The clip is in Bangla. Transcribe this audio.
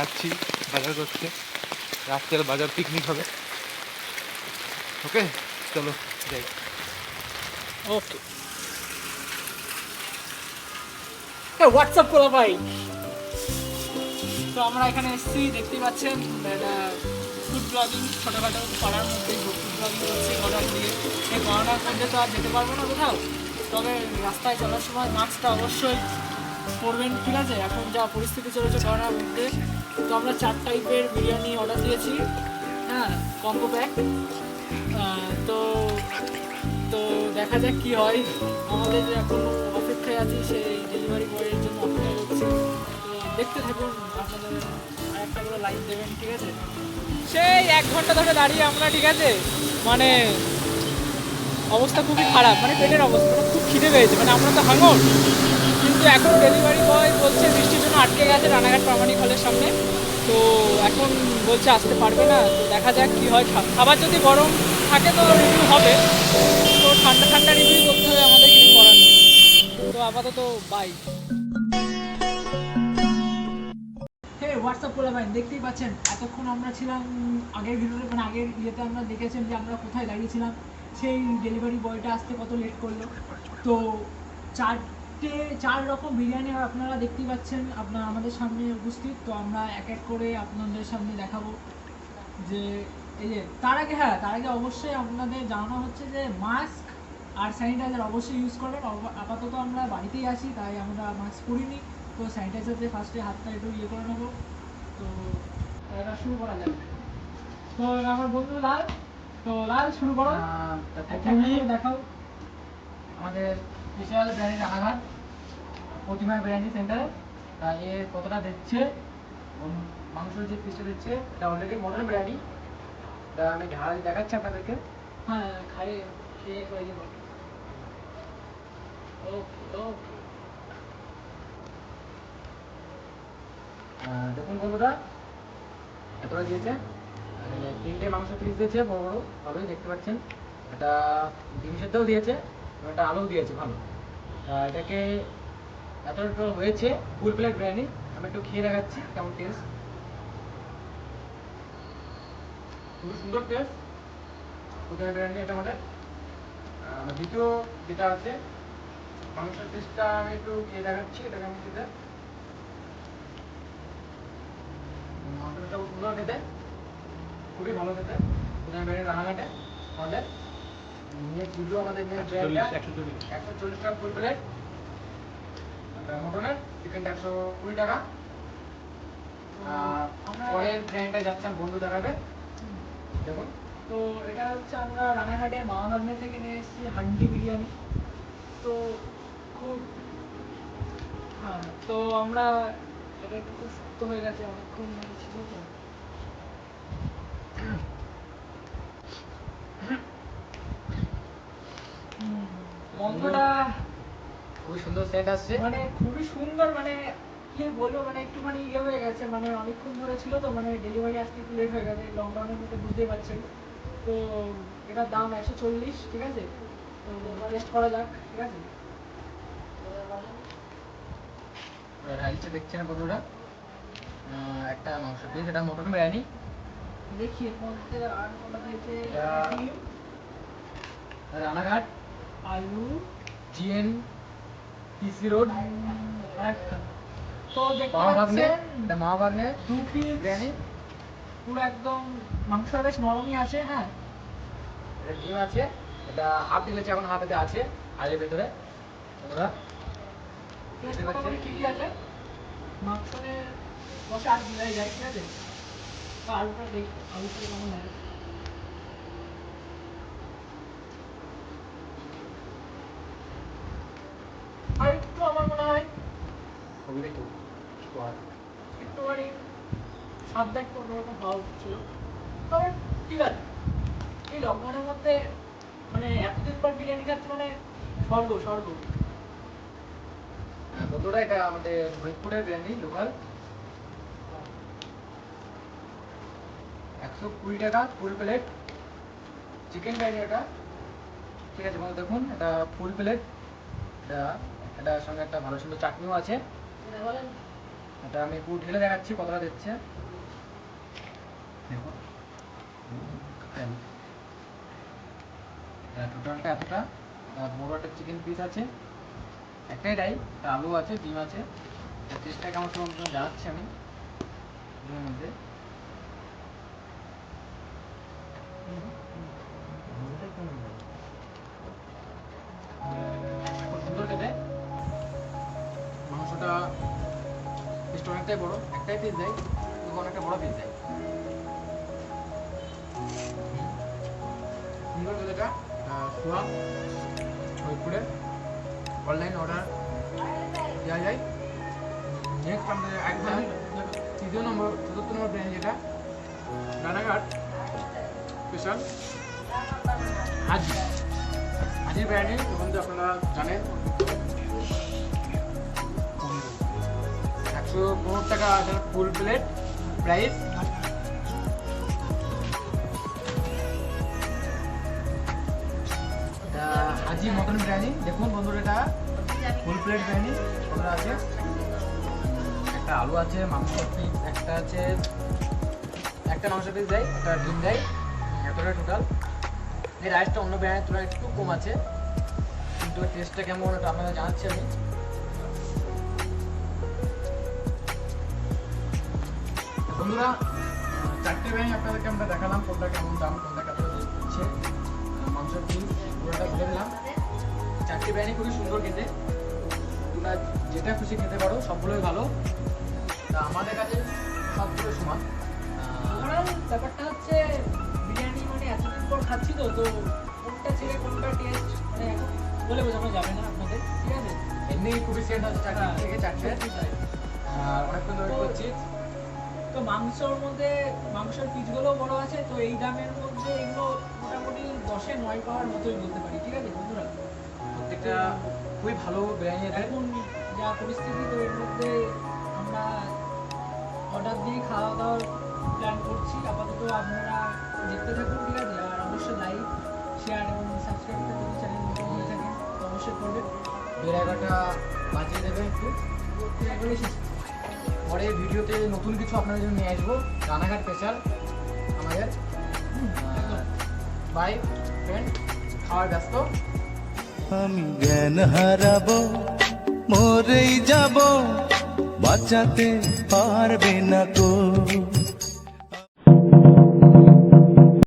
যাচ্ছি বাজার করতে। রাত্রের বাজার পিকনিক হবে। ওকে চলো, যাই। ওকে হোয়াটসঅ্যাপ করো ভাই? তো আমরা এখানে এসেছি, দেখতেই পাচ্ছেন ফুড ব্লগিং ছোটোখাটো পাড়ার মধ্যে ফুড ব্লগিং হচ্ছে গড়ার দিয়ে। এই গড়ার মধ্যে তো আর যেতে পারব না কোথাও। তবে রাস্তায় চলার সময় মাস্কটা অবশ্যই পরবেন, ঠিক আছে? এখন যা পরিস্থিতি চলেছে গড়ার মধ্যে তো আমরা চার টাইপের বিরিয়ানি অর্ডার দিয়েছি। হ্যাঁ কম্বো প্যাক তো তো দেখা যাক কি হয়। আমাদের যে এখন অপেক্ষায় আছি সেই ডেলিভারি বয়ের জন্য অপেক্ষা তো দেখতে থাকুন, আপনাদের একটা করে লাইন দেবেন, ঠিক আছে? সেই এক ঘণ্টা ধরে দাঁড়িয়ে আমরা, ঠিক আছে? মানে অবস্থা খুবই খারাপ মানে পেটের অবস্থা মানে খুব খিদে পেয়েছে মানে আমরা তো হাঙর। কিন্তু এখন ডেলিভারি বয় বলছে বৃষ্টির জন্য আটকে গেছে রানাঘাট প্রামাণিক হলের সামনে। তো এখন বলছে আসতে পারবে না। দেখা যাক কি হয়। খাবার যদি গরম থাকে তো রিভিউ হবে। তো ঠান্ডা ঠান্ডা রিভিউ করতে হবে আমাদের কিছু করার তো আপাতত বাই হোয়াটসঅ্যাপ করে ভাই দেখতেই পাচ্ছেন, এতক্ষণ আমরা ছিলাম আগের ভিডিওতে মানে আগের ইয়েতে আমরা দেখেছেন যে আমরা কোথায় দাঁড়িয়েছিলাম। সেই ডেলিভারি বয়টা আসতে কত লেট করল। তো চারটে চার রকম বিরিয়ানি আপনারা দেখতেই পাচ্ছেন আপনার আমাদের সামনে উপস্থিত তো আমরা এক এক করে আপনাদের সামনে দেখাবো যে এই যে তার আগে হ্যাঁ তার আগে অবশ্যই আপনাদের জানানো হচ্ছে যে মাস্ক আর স্যানিটাইজার অবশ্যই ইউজ করবেন। আপাতত আমরা বাড়িতেই আছি তাই আমরা মাস্ক পরিনি। তো স্যানিটাইজার দিয়ে ফার্স্টে হাতটা একটু ইয়ে করে নেব। তো এটা শুরু করা যাবে তো আমার বন্ধু লাল তো লাল শুরু করো। দেখাও। আমাদের special biryani Ranaghat Pratima biryani centre এ কতটা দিচ্ছে? মাংসের যে পিসটা দিচ্ছে এটা অলরেডি মটন বিরিয়ানি। এটা আমি ঢাল দেখাচ্ছি আপনাদেরকে। হ্যাঁ খাইয়ে খেয়ে করে দেবো। ওকে ওকে। দেখুন বন্ধুরা এতটা দিয়েছে। আর তিনটে মাংস পিস দিয়েছে বড় বড় ভালোই দেখতে পাচ্ছেন। এটা ডিম সেদ্ধও দিয়েছে এবং একটা আলু দিয়েছে ভালো। তা এটাকে এতটা হয়েছে ফুল প্লেট বিরিয়ানি। আমি একটু খেয়ে দেখাচ্ছি কেমন টেস্ট খুবই সুন্দর টেস্ট প্রথমে বিরিয়ানি এটা আমাদের। দ্বিতীয় যেটা আছে মাংসের টেস্টটা আমি একটু খেয়ে দেখাচ্ছি এটা কেমন খেতে। মাংসটা খুব সুন্দর খেতে। খুবই ভালো খেতে। প্রথমে বিরিয়ানি রানাঘাটে আমাদের। নিয়ে দিল আমাদের নিয়ে একশো চল্লিশ টাকা ফুল প্লেট মটনের চিকেনটা একশো কুড়ি টাকা। পরের বিরিয়ানিটা যাচ্ছে আমার বন্ধু দেখাবে দেখুন। তো এটা হচ্ছে আমরা রানাঘাটের মামাভাগ্নে থেকে নিয়ে এসেছি হান্ডি বিরিয়ানি। তো খুব হ্যাঁ তো আমরা এটা একটু খুব শক্ত হয়ে গেছে অনেকক্ষণ ছিল তো। গন্ধটা খুবই সুন্দর সেন্ট আসছে। মানে খুবই সুন্দর মানে কি বলব মানে একটুখানি ইয়ে হয়ে গেছে মানে অনেকক্ষণ ধরে ছিল তো মানে ডেলিভারি আসতে একটু লেট হয়ে গেছে লকডাউনের মধ্যে বুঝতেই পারছেন। তো এটার দাম একশো চল্লিশ ঠিক আছে? তো টেস্ট করা যাক ঠিক আছে? রাইসটা দেখছেন বন্ধুরা। একটা মাংস পিস এটা মটন বিরিয়ানি। দেখি এর মধ্যে আর কোনটা দিয়েছে রানাঘাট। আলু। জিএন পিসি রোড তো দেখতে পাচ্ছেন মহাভাগ্নে দু পিস বিরিয়ানি। পুরো একদম মাংসটা বেশ নরমই আছে হ্যাঁ। এটা ডিম আছে এটা হাফ এখন এতে আছে আলের ভেতরে। ওরা টেস্ট মোটামুটি ঠিকই আছে? মাংসে বসে আর দিলাই যায় ঠিক আছে? আলুটা দেখ আলুটা কেমন লাগে আর একটু আমার মনে হয় একটুখানি স্বাদটা একটু অন্যরকম হওয়া ছিল। তবে ঠিক আছে এই লকডাউনের মধ্যে মানে এতদিন পর বিরিয়ানি খাচ্ছে মানে স্বর্গ স্বর্গ। বন্ধুরা এটা আমাদের ফরিদপুরের বিরিয়ানি লোকাল একশো কুড়ি টাকা ফুল প্লেট চিকেন বিরিয়ানি এটা ঠিক আছে বন্ধু দেখুন এটা ফুল প্লেট এটা এটার সঙ্গে একটা ভালো সুন্দর চাটনিও আছে। এটা আমি একটু ঢেলে দেখাচ্ছি কতটা দিচ্ছে। দেখুন। টোটালটা এতটা। বড় একটা চিকেন পিস আছে। একটাই ডাই আলু আছে, ডিম আছে। টেস্টটা কেমন কেমন জানাচ্ছি আমি। মধ্যে। অনেকটাই বড়, একটাই পিস দেয় কিন্তু অনেকটা বড় পিস দেয়। সুন্দর খেতেটা সোয়া ফরিদপুরে অনলাইন অর্ডার দেওয়া যায়। নেক্সট আমাদের একদম তৃতীয় নম্বর, চতুর্থ নম্বর ব্র্যান্ড যেটা, রানাঘাট স্পেশাল হাজি। হাজির ব্র্যান্ডে সম্বন্ধে আপনারা জানেন। একশো পনেরো টাকা ফুল প্লেট প্রাইস এটা হাজি মটন বিরিয়ানি। দেখুন বন্ধুরা এটা ফুল প্লেট বিরিয়ানি ওটা আছে? একটা আলু আছে, মাংস পিস একটা আছে, একটা মাংস পিস দেয়, একটা ডিম দেয়, এতটা টোটাল এই রাইসটা অন্য বিরিয়ানির তুলনায় একটু কম আছে, কিন্তু টেস্টটা কেমন ওটা আপনাদের জানাচ্ছি আমি। বন্ধুরা চারটে বিরিয়ানি আপনাদেরকে আমরা দেখালাম কোনটা কেমন দাম কোনটা কত দিচ্ছে মাংসের পিস পুরোটা বলে দিলাম চারটে বিরিয়ানি খুবই সুন্দর খেতে। তোমরা যেটা খুশি খেতে পারো সবগুলোই ভালো। তা আমাদের কাছে সবগুলো সমান। ব্যাপারটা হচ্ছে বিরিয়ানি মানে এতদিন পর খাচ্ছি তো তো কোনটা ছেড়ে কোনটা টেস্ট মানে বলে বোঝানো যাবে না আপনাদের ঠিক আছে? এমনি খুবই সেন্ট আছে চারটে হ্যাঁ, থেকে চারটে। আর অনেকক্ষণ ধরে করছি। তো মাংসর মধ্যে মাংসের পিসগুলো বড় আছে তো এই দামের মধ্যে এগুলো মোটামুটি দশে নয় পাওয়ার মতোই বলতে পারি ঠিক আছে বন্ধুরা? প্রত্যেকটা খুবই ভালো বিরিয়ানি এখন যা পরিস্থিতি তো এর মধ্যে আমরা অর্ডার দিয়ে খাওয়া দাওয়ার প্ল্যান করছি। আপাতত আপনারা দেখতে থাকুন ঠিক আছে? আর অবশ্যই লাইক শেয়ার এবং সাবস্ক্রাইব করতে যদি চ্যানেল নতুন হয়ে থাকেন অবশ্যই করবেন। এগারোটা বাজিয়ে দেবে একটু। শেষ পরে ভিডিওতে নতুন কিছু আপনাদের জন্য নিয়ে আসব। রানাঘাট স্পেশাল আমাদের বাই ফ্রেন্ড খাওয়ার ব্যস্ত। আমি জ্ঞান হারাবো, মরেই যাব, বাঁচাতে পারবে না কো